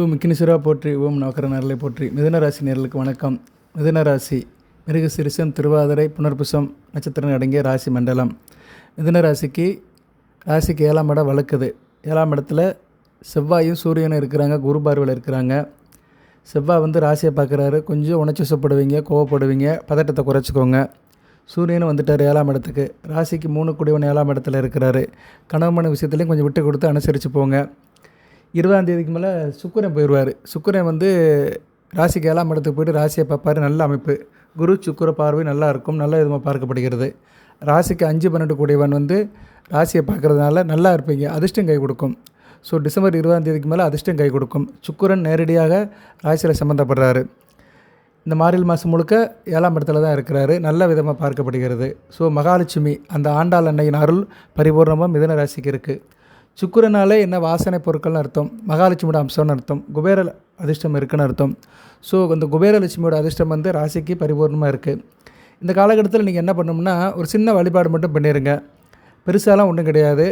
ஓம் கினிசுரா போற்றி ஓம் நவக்கர நேரலை போற்றி. மிதனராசி நேர்களுக்கு வணக்கம். மிதனராசி மிருக சிறுசம் திருவாதிரை புனர்புசம் நட்சத்திரம் அடங்கிய ராசி மண்டலம். மிதனராசிக்கு ராசிக்கு ஏழாம் இடம் வழக்குது. ஏழாம் இடத்துல செவ்வாயும் சூரியனும் இருக்கிறாங்க குரு பார்வையில் இருக்கிறாங்க. செவ்வாய் வந்து ராசியை பார்க்குறாரு. கொஞ்சம் உணர்ச்சிசப்படுவீங்க கோவப்படுவீங்க பதட்டத்தை குறைச்சிக்கோங்க. சூரியனும் வந்துட்டார் ஏழாம் இடத்துக்கு. ராசிக்கு மூணு குடிவன் ஏழாம் இடத்துல இருக்கிறாரு. கணவன் விஷயத்துலையும் கொஞ்சம் விட்டு கொடுத்து அனுசரித்து போங்க. இருபதாம் தேதிக்கு மேலே சுக்கரன் போயிடுவார். சுக்கரன் வந்து ராசிக்கு ஏழாம் இடத்துக்கு போயிட்டு ராசியை பார்ப்பார். நல்ல அமைப்பு. குரு சுக்கர பார்வை நல்லா இருக்கும். நல்ல விதமாக பார்க்கப்படுகிறது. ராசிக்கு அஞ்சு பன்னெண்டு கூடியவன் வந்து ராசியை பார்க்குறதுனால நல்லா இருப்பீங்க. அதிர்ஷ்டம் கை கொடுக்கும். ஸோ டிசம்பர் இருபதாம் தேதிக்கு மேலே அதிர்ஷ்டம் கை கொடுக்கும். சுக்கிரன் நேரடியாக ராசியில் சம்மந்தப்படுறாரு இந்த மார்கழி மாதம் முழுக்க ஏழாம் இடத்துல தான் இருக்கிறாரு. நல்ல விதமாக பார்க்கப்படுகிறது. ஸோ மகாலட்சுமி அந்த ஆண்டாள் அன்னையின் அருள் பரிபூர்ணமாக மிதன ராசிக்கு இருக்குது சுக்கிரனாலே என்ன வாசனை பொருட்கள்னு அர்த்தம்? மகாலட்சுமியோட அம்சம்னு அர்த்தம். குபேர அதிர்ஷ்டம் இருக்குன்னு அர்த்தம். ஸோ அந்த குபேரலட்சுமியோட அதிர்ஷ்டம் வந்து ராசிக்கு பரிபூர்ணமாக இருக்குது இந்த காலகட்டத்தில் நீங்கள் என்ன பண்ணணும்னா ஒரு சின்ன வழிபாடு மட்டும் பண்ணிடுங்க பெருசாலாம் ஒன்றும் கிடையாது.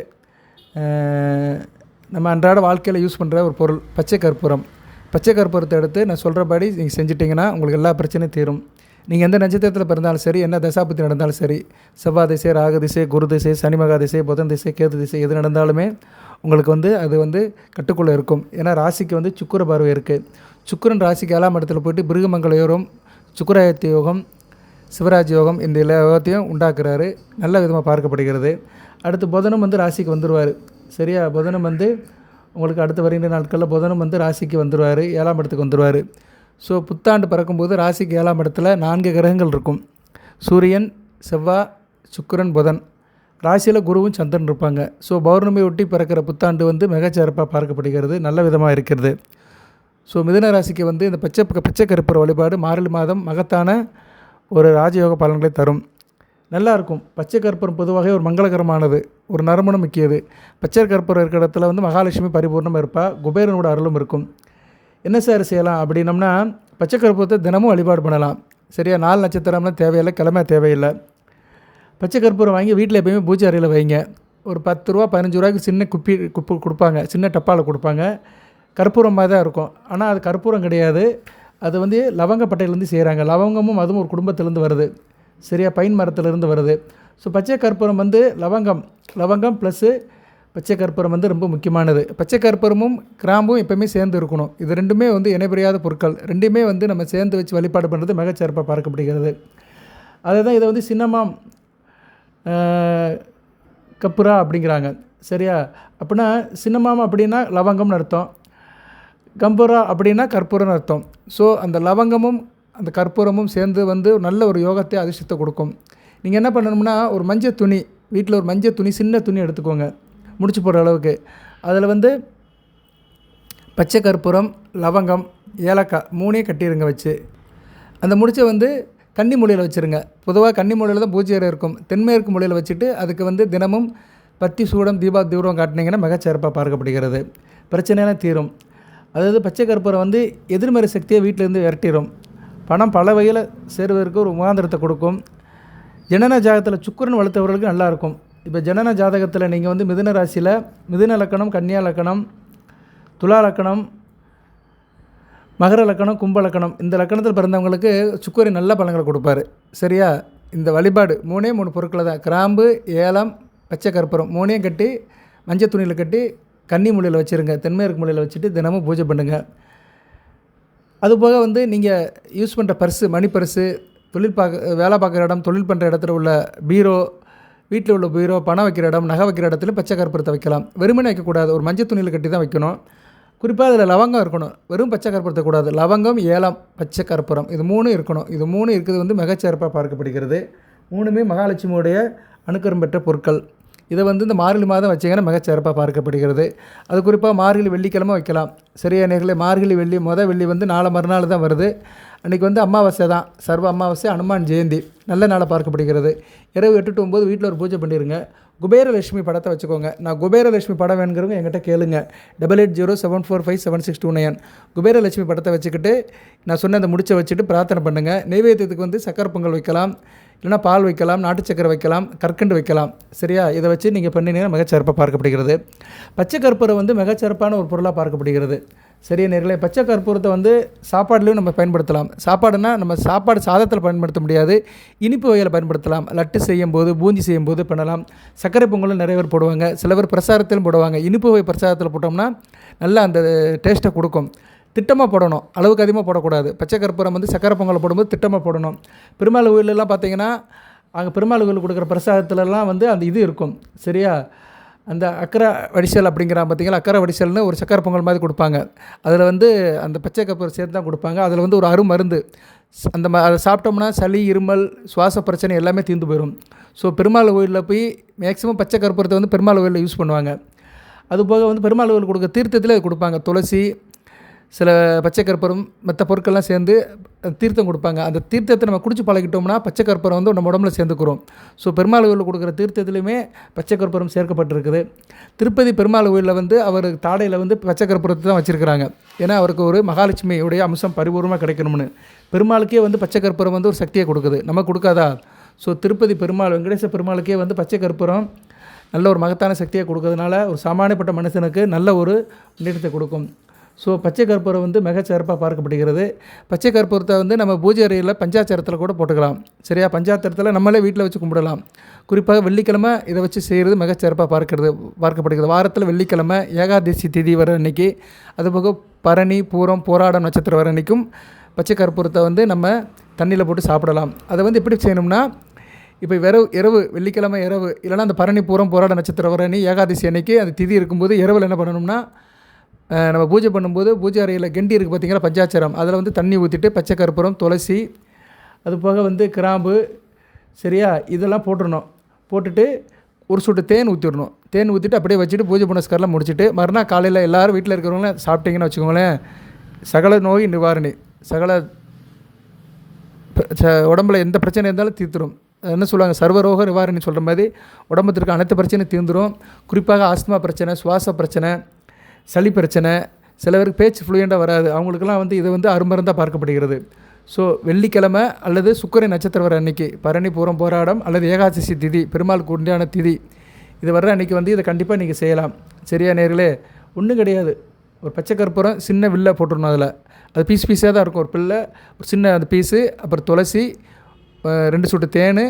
நம்ம அன்றாட வாழ்க்கையில் யூஸ் பண்ணுற ஒரு பொருள் பச்சை கற்பூரம். பச்சை கற்பூரத்தை எடுத்து நான் சொல்கிறபடி நீங்கள் செஞ்சிட்டிங்கன்னா உங்களுக்கு எல்லா பிரச்சனையும் தீரும். நீங்கள் எந்த நட்சத்திரத்தில் பிறந்தாலும் சரி என்ன தசாபத்தி நடந்தாலும் சரி செவ்வாய் திசை ராக திசை குரு திசை சனி மகா திசை புதன் திசை கேது திசை எது நடந்தாலுமே உங்களுக்கு வந்து அது வந்து கட்டுக்குள்ளே இருக்கும். ஏன்னா ராசிக்கு வந்து சுக்குர பார்வை இருக்குது சுக்கிரன் ராசிக்கு ஏழாம் இடத்துல போயிட்டு பிருகமங்கல யோகம் சுக்கராயத்தி யோகம் சிவராஜ் யோகம் இந்த எல்லா யோகத்தையும் உண்டாக்குறாரு. நல்ல விதமாக பார்க்கப்படுகிறது. அடுத்து புதனும் வந்து ராசிக்கு வந்துடுவார் சரியா? புதனும் வந்து உங்களுக்கு அடுத்து வருகின்ற நாட்களில் புதனும் வந்து ராசிக்கு வந்துடுவார் ஏழாம் இடத்துக்கு வந்துடுவார் ஸோ புத்தாண்டு பிறக்கும்போது ராசிக்கு ஏழாம் இடத்துல நான்கு கிரகங்கள் இருக்கும். சூரியன் செவ்வாய் சுக்கிரன் புதன். ராசியில் குருவும் சந்திரன் இருப்பாங்க. ஸோ பௌர்ணமி ஒட்டி பிறக்கிற புத்தாண்டு வந்து மிகச்சிறப்பாக பார்க்கப்படுகிறது. நல்ல விதமாக இருக்கிறது. ஸோ மிதுன ராசிக்கு வந்து இந்த பச்சை பச்சை கருப்பூர வழிபாடு மார்கழி மாதம் மகத்தான ஒரு ராஜயோக பலன்களை தரும். நல்லாயிருக்கும் பச்சை கற்பூரம் பொதுவாக ஒரு மங்களகரமானது ஒரு நறுமணம் முக்கியது. பச்சை கற்பூரம் இருக்கிற இடத்துல வந்து மகாலட்சுமி பரிபூர்ணமாக இருப்பாள் குபேரனோட அருளும் இருக்கும். என்ன சார் செய்யலாம்? அப்படின்னம்னா பச்சை கற்பூரத்தை தினமும் வழிபாடு பண்ணலாம். சரியா? நாலு நட்சத்திரம்லாம் தேவையில்லை கிழமை தேவையில்லை. பச்சை கற்பூரம் வாங்கி வீட்டில் எப்பயுமே பூஜை அறையில் வைங்க. ஒரு பத்து ரூபா பதினஞ்சு ரூபாய்க்கு சின்ன குப்பி குப்பு கொடுப்பாங்க. சின்ன டப்பாவில் கொடுப்பாங்க. கற்பூரம் மாதிரி தான் இருக்கும். ஆனால் அது கற்பூரம் கிடையாது. அது வந்து லவங்கப்பட்டையிலேருந்து செய்கிறாங்க லவங்கமும் அதுவும் ஒரு குடும்பத்திலேருந்து வருது. சரியா? பைன் மரத்துலேருந்து வருது. ஸோ பச்சை கற்பூரம் வந்து லவங்கம். லவங்கம் ப்ளஸ்ஸு பச்சை கற்பூரம் வந்து ரொம்ப முக்கியமானது. பச்சை கற்பூரமும் கிராம்பும் எப்பவுமே சேர்ந்து இருக்கணும். இது ரெண்டுமே வந்து இணைபிரியாத பொருட்கள். ரெண்டுமே வந்து நம்ம சேர்ந்து வச்சு வழிபாடு பண்ணுறது மிகச்சிறப்பாக பார்க்கப்படுகிறது. அதுதான் இதை வந்து சின்னமாம் ஆஹ், கப்புரா அப்படிங்கிறாங்க. சரியா? அப்படின்னா சின்னமாம் அப்படின்னா லவங்கம்னு அர்த்தம். கம்புரா அப்படின்னா கற்பூரம்னு அர்த்தம். ஸோ அந்த லவங்கமும் அந்த கற்பூரமும் சேர்ந்து வந்து நல்ல ஒரு யோகத்தை அதிர்ஷ்டத்தை கொடுக்கும். நீங்கள் என்ன பண்ணணும்னா ஒரு மஞ்சள் துணி வீட்டில் ஒரு மஞ்சள் துணி சின்ன துணி எடுத்துக்கோங்க. முடிச்சு போடுற அளவுக்கு. அதில் வந்து பச்சை கற்பூரம் லவங்கம் ஏலக்காய் மூணையும் கட்டிடுங்க வச்சு. அந்த முடிச்சை வந்து கன்னி மூலையில் வச்சுருங்க. பொதுவாக கன்னி மூலையில் தான் பூஜை அறை இருக்கும். தென்மேற்கு மூலையில் வச்சுட்டு அதுக்கு வந்து தினமும் பத்தி சூடம் தீபா தீவிரம் காட்டினீங்கன்னா மிகச்சிறப்பாக பார்க்கப்படுகிறது. பிரச்சனையெல்லாம் தீரும். அதாவது பச்சை கற்பூரம் வந்து எதிர்மறை சக்தியை வீட்டிலேருந்து விரட்டிடும் பணம் பல வகையில் சேருவதற்கு ஒரு முகாந்திரத்தை கொடுக்கும். ஜனன ஜாகத்தில் சுக்கரன் வளர்த்தவர்களுக்கு நல்லாயிருக்கும் இப்போ ஜனன ஜாதகத்தில் நீங்கள் வந்து மிதுன ராசியில் மிதுன லக்கணம் கன்னியா லக்கணம் துலா லக்கணம் மகர லக்கணம் கும்ப லக்கணம் இந்த லக்கணத்தில் பிறந்தவங்களுக்கு சுக்கரி நல்ல பழங்களை கொடுப்பாரு. சரியா? இந்த வழிபாடு மூணே மூணு பொருட்களை தான். கிராம்பு ஏலம் பச்சை கற்பூரம் மூணையும் கட்டி மஞ்சள் துணியில் கட்டி கன்னி மூலையில் வச்சுருங்க. தென்மேற்கு மூலையில் வச்சுட்டு தினமும் பூஜை பண்ணுங்கள் அதுபோக வந்து நீங்கள் யூஸ் பண்ணுற பர்ஸு மணி பர்ஸு தொழில் பார்க்க வேலை பார்க்குற இடம் தொழில் பண்ணுற இடத்துல உள்ள பீரோ வீட்டில் உள்ள பீரோ பணம் வைக்கிற இடம் நகை வைக்கிற இடத்துல பச்சை கற்பூரத்தை வைக்கலாம். வெறுமனே வைக்கக்கூடாது. ஒரு மஞ்சள் துணியில் கட்டி தான் வைக்கணும். குறிப்பாக அதில் லவங்கம் இருக்கணும். வெறும் பச்சை கற்பூரத்தை கூடாது. லவங்கம் ஏலம் பச்சை கற்பூரம். இது மூணும் இருக்கணும். இது மூணு இருக்கிறது வந்து மிகச்சிறப்பாக பார்க்கப்படுகிறது. மூணுமே மகாலட்சுமியுடைய அணுக்கரம் பெற்ற பொருட்கள். இதை வந்து இந்த மார்கழி மாதம் வச்சிங்கன்னா மிகச்சிறப்பாக பார்க்கப்படுகிறது. அது குறிப்பாக மார்கழி வெள்ளிக்கிழமை வைக்கலாம். சரியா நேரில் மார்கழி வெள்ளி மொதல் வெள்ளி வந்து நாளை மறுநாள் தான் வருது. அன்றைக்கி வந்து அமாவாசை தான். சர்வ அமாவாசை அனுமான் ஜெயந்தி. நல்ல நாளாக பார்க்கப்படுகிறது. இரவு எட்டு டு ஒம்பது வீட்டில் ஒரு பூஜை பண்ணிடுங்க குபேரலட்சுமி படத்தை வச்சுக்கோங்க. நான் குபேரலட்சுமி படம் வேணுங்கிறவங்க என்கிட்ட கேளுங்க. Double eight zero seven four five seven six two nine Kuberalakshmi படத்தை வச்சுக்கிட்டு நான் சொன்ன அந்த முடிச்சை வச்சுட்டு பிரார்த்தனை பண்ணுங்கள் நெய்வேத்தியத்துக்கு வந்து சக்கரை பொங்கல் வைக்கலாம். இல்லைனா பால் வைக்கலாம் நாட்டு சக்கரை வைக்கலாம் கற்கண்டு வைக்கலாம். சரியா? இதை வச்சு நீங்கள் பண்ணினீங்கன்னா மிகச்சிறப்பாக பார்க்கப்படுகிறது. பச்சை கற்பூரை வந்து மிகச்சிறப்பான ஒரு பொருளாக பார்க்கப்படுகிறது. சரியா நேர்களை பச்சை கற்பூரத்தை வந்து சாப்பாடுலையும் நம்ம பயன்படுத்தலாம். சாப்பாடுனா நம்ம சாப்பாடு சாதத்தில் பயன்படுத்த முடியாது. இனிப்பு வகையில் பயன்படுத்தலாம். லட்டு செய்யும் போது செய்யும்போது செய்யும் போது பண்ணலாம். சர்க்கரை பொங்கலும் நிறைய பேர் போடுவாங்க. சில பேர் பிரசாரத்திலும் போடுவாங்க. இனிப்பு வகை பிரசாரத்தில் போட்டோம்னா நல்லா அந்த டேஸ்ட்டை கொடுக்கும். திட்டமாக போடணும். அளவுக்கு அதிகமாக போடக்கூடாது. பச்சை கற்பூரம் வந்து சக்கரை பொங்கல் போடும்போது திட்டமாக போடணும். பெருமாள் கோயிலெலாம் பார்த்தீங்கன்னா அங்கே பெருமாள் கோயில் கொடுக்குற பிரசாதத்துலலாம் வந்து அந்த இது இருக்கும். சரியா? அந்த அக்கரை வடிசல் அப்படிங்கிறான் பார்த்தீங்களா அக்கரை வடிசல்னு ஒரு சக்கரை பொங்கல் மாதிரி கொடுப்பாங்க. அதில் வந்து அந்த பச்சை கற்பூரம் சேர்த்து தான் கொடுப்பாங்க. அதில் வந்து ஒரு அருமருந்து அந்த ம அதை சாப்பிட்டோம்னா சளி இருமல் சுவாச பிரச்சனை எல்லாமே தீர்ந்து போயிடும். ஸோ பெருமாள் கோயிலில் போய் மேக்ஸிமம் பச்சை கற்பூரத்தை வந்து பெருமாள் கோயிலில் யூஸ் பண்ணுவாங்க. அதுபோக வந்து பெருமாள் கோயில் கொடுக்க தீர்த்தத்தில் கொடுப்பாங்க. துளசி சில பச்சை கற்பூரம் மற்ற பொருட்கள்லாம் சேர்ந்து தீர்த்தம் கொடுப்பாங்க. அந்த தீர்த்தத்தை நம்ம குடிச்சு பழகிட்டோம்னா பச்சை கற்பூரம் வந்து நம்ம உடம்புல சேர்ந்துக்கிறோம். ஸோ பெருமாள் கோயிலில் கொடுக்குற தீர்த்தத்துலையுமே பச்சை கற்பூரம் சேர்க்கப்பட்டிருக்குது. திருப்பதி பெருமாள் கோயிலில் வந்து அவர் தாடையில் வந்து பச்சை கற்பூரத்தை தான் வச்சுருக்கிறாங்க. ஏன்னா அவருக்கு ஒரு மகாலட்சுமியுடைய அம்சம் பரிபூர்ணமாக கிடைக்கணும்னு. பெருமாளுக்கே வந்து பச்சை கற்பூரம் வந்து ஒரு சக்தியை கொடுக்குது. நம்ம கொடுக்காதா? ஸோ திருப்பதி பெருமாள் வெங்கடேச பெருமாளுக்கே வந்து பச்சை கற்பூரம் நல்ல ஒரு மகத்தான சக்தியை கொடுக்கறதுனால ஒரு சாமானியப்பட்ட மனுஷனுக்கு நல்ல ஒரு முன்னேற்றத்தை கொடுக்கும். ஸோ பச்சை கற்பூரம் வந்து மிக சிறப்பாக பார்க்கப்படுகிறது. பச்சை கற்பூரத்தை வந்து நம்ம பூஜை அறையில் பஞ்சாச்சரத்தில் கூட போட்டுக்கலாம். சரியா? பஞ்சாச்சாரத்தில் நம்மளே வீட்டில் வச்சு கும்பிடலாம். குறிப்பாக வெள்ளிக்கிழமை இதை வச்சு செய்கிறது மிக சிறப்பாக பார்க்கிறது பார்க்கப்படுகிறது. வாரத்தில் வெள்ளிக்கிழமை ஏகாதசி திதி வர அன்னைக்கு அதுபோக பரணி பூரம் போராடம் நட்சத்திரம் வர அன்னைக்கும் பச்சை கற்பூரத்தை வந்து நம்ம தண்ணியில் போட்டு சாப்பிடலாம். அதை வந்து எப்படி செய்யணும்னா இப்போ இரவு இரவு வெள்ளிக்கிழமை இரவு இல்லைன்னா அந்த பரணி பூரம் போராட நட்சத்திரம் வர ஏகாதசி அன்னைக்கு அந்த திதி இருக்கும்போது இரவில் என்ன பண்ணணும்னா நம்ம பூஜை பண்ணும்போது பூஜை அறையில் கெண்டி இருக்குது பார்த்திங்கன்னா பஞ்சாச்சரம் அதில் வந்து தண்ணி ஊற்றிட்டு பச்சை கற்பூரம் துளசி அது போக வந்து கிராம்பு சரியா? இதெல்லாம் போட்டுடணும் போட்டுட்டு ஒரு சுட்டு தேன் ஊற்றிடணும் தேன் ஊற்றிட்டு அப்படியே வச்சுட்டு பூஜை புனஸ்காரெலாம் முடிச்சுட்டு மறுநாள் காலையில் எல்லோரும் வீட்டில் இருக்கிறவங்கள சாப்பிட்டீங்கன்னு வச்சுக்கோங்களேன் சகல நோய் நிவாரணி சகல ச- உடம்புல எந்த பிரச்சனை இருந்தாலும் தீர்த்துடும் என்ன சொல்லுவாங்க? சர்வரோக நிவாரணி சொல்கிற மாதிரி உடம்புத்திற்கு அனைத்து பிரச்சனையும் தீர்ந்துரும். குறிப்பாக ஆஸ்துமா பிரச்சனை சுவாச பிரச்சனை சளி பிரச்சனை சில பேருக்கு பேச்சு ஃப்ளூயண்ட்டாக வராது. அவங்களுக்கெல்லாம் வந்து இது வந்து அருமருந்தாக பார்க்கப்படுகிறது. ஸோ வெள்ளிக்கிழமை அல்லது சுக்கரை நட்சத்திரம் வர அன்னைக்கு பரணி பூரம் போராடம் அல்லது ஏகாதசி திதி பெருமாளுக்கு உண்டான திதி இது வர்ற அன்றைக்கி வந்து இதை கண்டிப்பாக நீங்கள் செய்யலாம். சரியா நேர்களே? ஒன்றும் கிடையாது. ஒரு பச்சை கற்பூரம் சின்ன வில்லை போட்டுருணும் அதில். அது பீஸ் பீஸாக தான் இருக்கும். ஒரு பில்லை ஒரு சின்ன அந்த பீஸு அப்புறம் துளசி ரெண்டு சுட்டு தேன்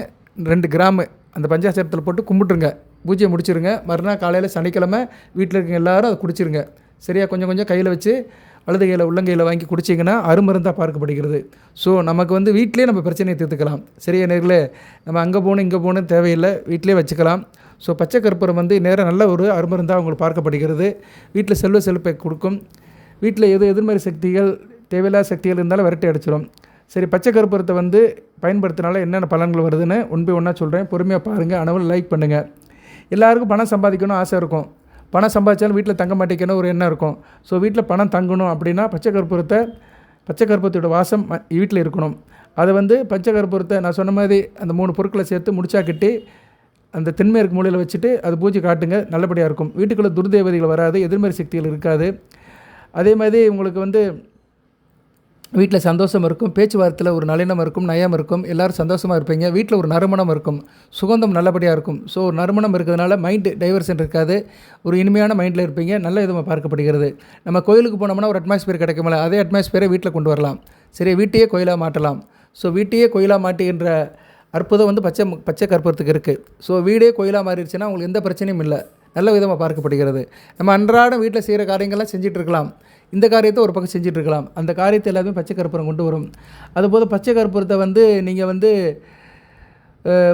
ரெண்டு கிராமு அந்த பஞ்சாசரத்தில் போட்டு கும்பிட்டுருங்க. பூஜையை முடிச்சிருங்க. மறுநாள் காலையில் சனிக்கிழமை வீட்டில் இருக்க எல்லாரும் அதை குடிச்சிருங்க. சரியாக கொஞ்சம் கொஞ்சம் கையில் வச்சு வலது கையில் உள்ளங்கையில் வாங்கி குடிச்சிங்கன்னா அருமருந்தாக பார்க்கப்படுகிறது. ஸோ நமக்கு வந்து வீட்டிலே நம்ம பிரச்சனையை தீர்த்துக்கலாம். சரியா? நேர்களே நம்ம அங்கே போகணும் இங்கே போகணும் தேவையில்லை. வீட்டிலே வச்சுக்கலாம். ஸோ பச்சை கற்பூரம் வந்து நேரம் நல்ல ஒரு அருமருந்தாக உங்களுக்கு பார்க்கப்படுகிறது. வீட்டில் செல்வ செழிப்பை கொடுக்கும். வீட்டில் எது எதிர்மறை சக்திகள் தேவையில்லாத சக்திகள் இருந்தாலும் விரட்டி அடிச்சிடும் சரி பச்சை கற்பூரத்தை வந்து பயன்படுத்தினால என்னென்ன பலன்கள் வருதுன்னு ஒன்பே ஒன்றா சொல்கிறேன் பொறுமையாக பாருங்கள் அனவில் லைக் பண்ணுங்கள் எல்லாருக்கும் பணம் சம்பாதிக்கணும் ஆசை இருக்கும். பணம் சம்பாதிச்சாலும் வீட்டில் தங்க மாட்டேங்கன்னு ஒரு எண்ணம் இருக்கும். ஸோ வீட்டில் பணம் தங்கணும் அப்படின்னா பச்சை கற்பூரத்தை பச்சை கற்பூரத்தோட வாசம் வீட்டில் இருக்கணும். அதை வந்து பச்சை கற்பூரத்தை நான் சொன்ன மாதிரி அந்த மூணு பொருட்களை சேர்த்து முடிச்சா கட்டி அந்த தென்மேற்கு மூலையில் வச்சுட்டு அது பூஜை காட்டுங்க நல்லபடியாக இருக்கும். வீட்டுக்குள்ளே துர்தேவதைகள் வராது எதிர்மறை சக்திகள் இருக்காது. அதே மாதிரி உங்களுக்கு வந்து வீட்டில் சந்தோஷம் இருக்கும் பேச்சுவார்த்தையில் ஒரு நளினம் இருக்கும் நயம் இருக்கும் எல்லோரும் சந்தோஷமாக இருப்பீங்க வீட்டில் ஒரு நறுமணம் இருக்கும் சுகந்தம் நல்லபடியாக இருக்கும். ஸோ ஒரு நறுமணம் இருக்கிறதுனால மைண்டு டைவர்ஷன் இருக்காது ஒரு இனிமையான மைண்டில் இருப்பீங்க நல்ல விதமாக பார்க்கப்படுகிறது. நம்ம கோயிலுக்கு போனோம்னா ஒரு அட்மாஸ்பியர் கிடைக்குமில்ல அதே அட்மாஸ்பியரை வீட்டில் கொண்டு வரலாம். சரி வீட்டையே கோயிலாக மாட்டலாம் ஸோ வீட்டையே கோயிலாக மாட்டுகின்ற அற்புதம் வந்து பச்சை பச்சை கற்பூரத்துக்கு இருக்குது ஸோ வீடே கோயிலாக மாறிடுச்சுன்னா உங்களுக்கு எந்த பிரச்சனையும் இல்லை. நல்ல விதமாக பார்க்கப்படுகிறது. நம்ம அன்றாடம் வீட்டில் செய்கிற காரியங்கள்லாம் செஞ்சிட்ருக்கலாம் இந்த காரியத்தை ஒரு பக்கம் செஞ்சுட்டு இருக்கலாம் அந்த காரியத்தை எல்லாமே பச்சை கற்பூரம் கொண்டு வரும். அதுபோல் பச்சை கற்பூரத்தை வந்து நீங்கள் வந்து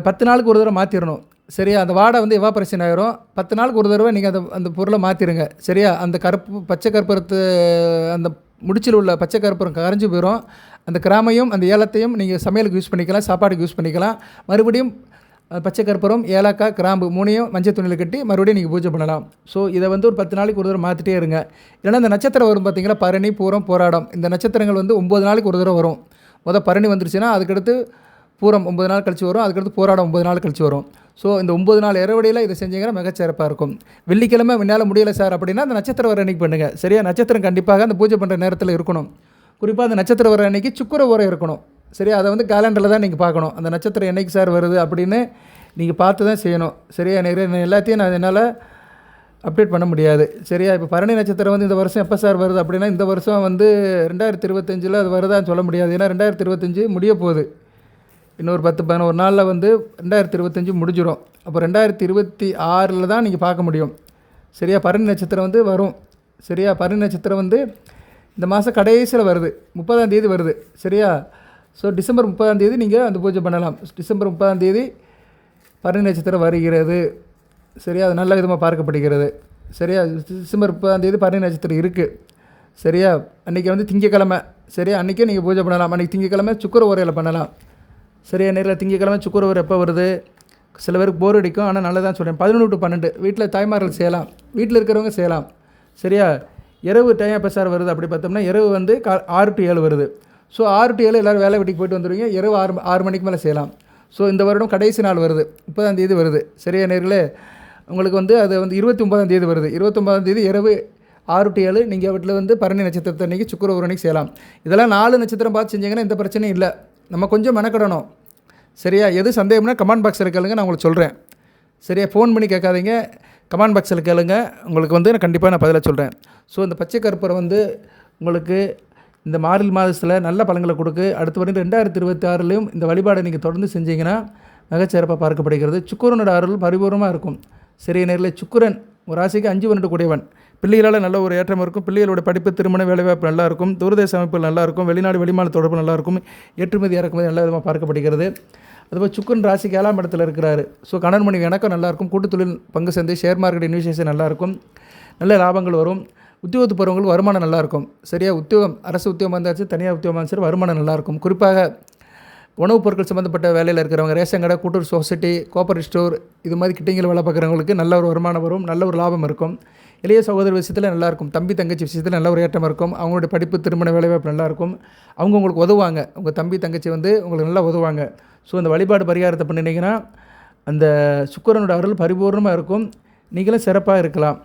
பத்து நாளுக்கு ஒரு தடவை மாற்றிடணும் சரியா? அந்த வாடை வந்து எவாபரேஷன் ஆயிரும். பத்து நாளுக்கு ஒரு தடவை நீங்கள் அந்த அந்த பொருளை மாற்றிடுங்க சரியா? அந்த கருப்பு பச்சை கற்பூரத்து அந்த முடிச்சில் உள்ள பச்சை கற்பூரம் கரைஞ்சு போயிடும் அந்த கிராமையும் அந்த ஏலத்தையும் நீங்கள் சமையலுக்கு யூஸ் பண்ணிக்கலாம் சாப்பாடுக்கு யூஸ் பண்ணிக்கலாம். மறுபடியும் பச்சை கற்பூரம் ஏலக்காய் கிராம்பு மூணையும் மஞ்சள் துணியில் கட்டி மறுபடியும் நீங்கள் பூஜை பண்ணலாம். ஸோ இதை வந்து ஒரு பத்து நாளைக்கு ஒரு தடவை மாற்றிட்டே இருங்க. ஏன்னா இந்த நட்சத்திரம் வரும் பார்த்தீங்கன்னா பரணி பூரம் போராடம். இந்த நட்சத்திரங்கள் வந்து ஒம்பது நாளைக்கு ஒரு தடவை வரும். மொதல் பரணி வந்துருச்சுன்னா அதுக்கடுத்து பூரம் ஒம்பது நாள் கழிச்சு வரும். அதுக்கடுத்து போராடம் ஒம்பது நாள் கழிச்சு வரும். ஸோ இந்த ஒம்பது நாள் இரவடியில் இதை செஞ்சீங்கன்னா மிகச்சிறப்பாக இருக்கும். வெள்ளிக்கிழமை முன்னால் முடியல சார் அப்படின்னா அந்த நட்சத்திரம் வர அன்னைக்கு பண்ணுங்கள் சரியா? நட்சத்திரம் கண்டிப்பாக அந்த பூஜை பண்ணுற நேரத்தில் இருக்கணும். குறிப்பாக அந்த நட்சத்திரம் வர அன்னைக்கு சுக்கர உரம் இருக்கணும். சரியா? அதை வந்து கேலண்டரில் தான் நீங்கள் பார்க்கணும். அந்த நட்சத்திரம் என்றைக்கு சார் வருது அப்படின்னு நீங்கள் பார்த்து தான் செய்யணும். சரியா? நிறைய எல்லாத்தையும் நான் என்னால் அப்டேட் பண்ண முடியாது. சரியா? இப்போ பரணி நட்சத்திரம் வந்து இந்த வருஷம் எப்போ சார் வருது அப்படின்னா இந்த வருஷம் வந்து ரெண்டாயிரத்தி இருபத்தஞ்சில் அது வருதான்னு சொல்ல முடியாது. ஏன்னா ரெண்டாயிரத்தி இருபத்தஞ்சி முடிய போகுது. இன்னொரு பத்து பதினோரு நாளில் வந்து ரெண்டாயிரத்தி இருபத்தஞ்சி முடிஞ்சிடும் அப்போ ரெண்டாயிரத்தி இருபத்தி ஆறில் தான் நீங்கள் பார்க்க முடியும். சரியா? பரணி நட்சத்திரம் வந்து வரும். சரியா? பரணி நட்சத்திரம் வந்து இந்த மாதம் கடைசியில் வருது. முப்பதாம் தேதி வருது. சரியா? ஸோ டிசம்பர் முப்பதாம் தேதி நீங்கள் அந்த பூஜை பண்ணலாம். டிசம்பர் முப்பதாம் தேதி பரணி நட்சத்திரம் வருகிறது. சரியா? அது நல்ல விதமாக பார்க்கப்படுகிறது. சரியா? டிசம்பர் முப்பதாம் தேதி பரணி நட்சத்திரம் இருக்குது சரியா? அன்றைக்கி வந்து திங்கக்கிழமை. சரியா? அன்றைக்கே நீங்கள் பூஜை பண்ணலாம். அன்றைக்கி திங்கக்கிழமை சுக்கர உரையில் பண்ணலாம். சரியா? நேரில் திங்கக்கிழமை சுக்கர உரை எப்போ வருது? சில பேருக்கு போர் அடிக்கும். ஆனால் நல்லா தான் சொல்கிறேன் பதினொன்று டு பன்னெண்டு. வீட்டில் தாய்மார்கள் செய்யலாம். வீட்டில் இருக்கிறவங்க செய்யலாம். சரியா? இரவு டைம் எப்போ சார் வருது. அப்படி பார்த்தோம்னா இரவு வந்து கா ஆறு டு ஏழு வருது. ஸோ ஆறு டு ஏழு எல்லோரும் வேலை வீட்டுக்கு போயிட்டு வந்துடுவீங்க இரவு ஆறு ஆறு மணிக்கு மேலே செய்யலாம். ஸோ இந்த வருடம் கடைசி நாள் வருது. முப்பதாம் தேதி வருது. சரியா நேரில் உங்களுக்கு வந்து அது வந்து இருபத்தி ஒன்பதாம் தேதி வருது. இருபத்தொம்பதாம் தேதி இரவு ஆறு டு ஏழு நீங்கள் வீட்டில் வந்து பரணி நட்சத்திரத்தை அன்றைக்கி சுக்கர ஒரு செய்யலாம். இதெல்லாம் நாலு நட்சத்திரம் பார்த்து செஞ்சீங்கன்னா எந்த பிரச்சனையும் இல்லை. நம்ம கொஞ்சம் மெனக்கிடணும். சரியா? எது சந்தேகம்னா கமெண்ட் பாக்ஸில் கேளுங்க நான் உங்களுக்கு சொல்கிறேன் சரியா? ஃபோன் பண்ணி கேட்காதீங்க. கமெண்ட் பாக்ஸில் கேளுங்க. உங்களுக்கு வந்து நான் கண்டிப்பாக நான் பதிலாக சொல்கிறேன் ஸோ இந்த பச்சை கருப்பரை வந்து உங்களுக்கு இந்த மார்கழி மாதத்தில் நல்ல பலன்களை கொடுக்கு. அடுத்து வரைக்கும் ரெண்டாயிரத்தி இருபத்தி ஆறுலேயும் இந்த வழிபாடை நீங்கள் தொடர்ந்து செஞ்சீங்கன்னா மிகச்சிறப்பாக பார்க்கப்படுகிறது. சுக்குரனோட அருள் பரிபூர்ணமாக இருக்கும். சிறிய நேரில் சுக்குரன் ஒரு ராசிக்கு அஞ்சு பன்னெண்டு கூடியவன். பிள்ளைகளால் நல்ல ஒரு ஏற்றம் இருக்கும். பிள்ளைகளோட படிப்பு திருமண வேலைவாய்ப்பு நல்லா இருக்கும். தூரதேச அமைப்புகள் நல்லா இருக்கும். வெளிநாடு வெளிமாநில தொடர்பு நல்லாயிருக்கும் ஏற்றுமதி இறக்குமதி நல்ல விதமாக பார்க்கப்படுகிறது. அதுபோல் சுக்குன் ராசிக்கு ஏழாம் இடத்துல இருக்கிறாரு. ஸோ கணவன் மனைவி எனக்கும் நல்லாயிருக்கும் கூட்டுத்தொழில் பங்கு சந்தை ஷேர் மார்க்கெட் இன்வெஸ்டேஷன் நல்லாயிருக்கும் நல்ல லாபங்கள் வரும். உத்தியோகத்து போகிறவங்களுக்கு வருமானம் நல்லாயிருக்கும். சரியா? உத்தியோகம் அரசு உத்தியோகம் வந்தாச்சு தனியார் உத்தியோகம் வந்தாச்சு வருமானம் நல்லாயிருக்கும். குறிப்பாக உணவுப் பொருட்கள் சம்மந்தப்பட்ட வேலையில் இருக்கிறவங்க ரேஷன் கடை கூட்டுறவு சொசைட்டி கோஆபரேட் ஸ்டோர் இது மாதிரி கிட்டங்கில் வேலை பார்க்குறவங்களுக்கு நல்ல ஒரு வருமானம் வரும் நல்ல ஒரு லாபம் இருக்கும். இளைய சகோதர விஷயத்தில் நல்லாயிருக்கும். தம்பி தங்கச்சி விஷயத்தில் நல்ல ஒரு ஏற்றம் இருக்கும். அவங்களுடைய படிப்பு திருமண வேலைவாய்ப்பு நல்லாயிருக்கும். அவங்க உங்களுக்கு உதவுவாங்க. உங்கள் தம்பி தங்கச்சி வந்து உங்களுக்கு நல்லா உதவுவாங்க. ஸோ அந்த வழிபாடு பரிகாரத்தை பண்ணினீங்கன்னா அந்த சுக்கரனோட அருள் பரிபூர்ணமாக இருக்கும். நீங்களும் சிறப்பாக இருக்கலாம்.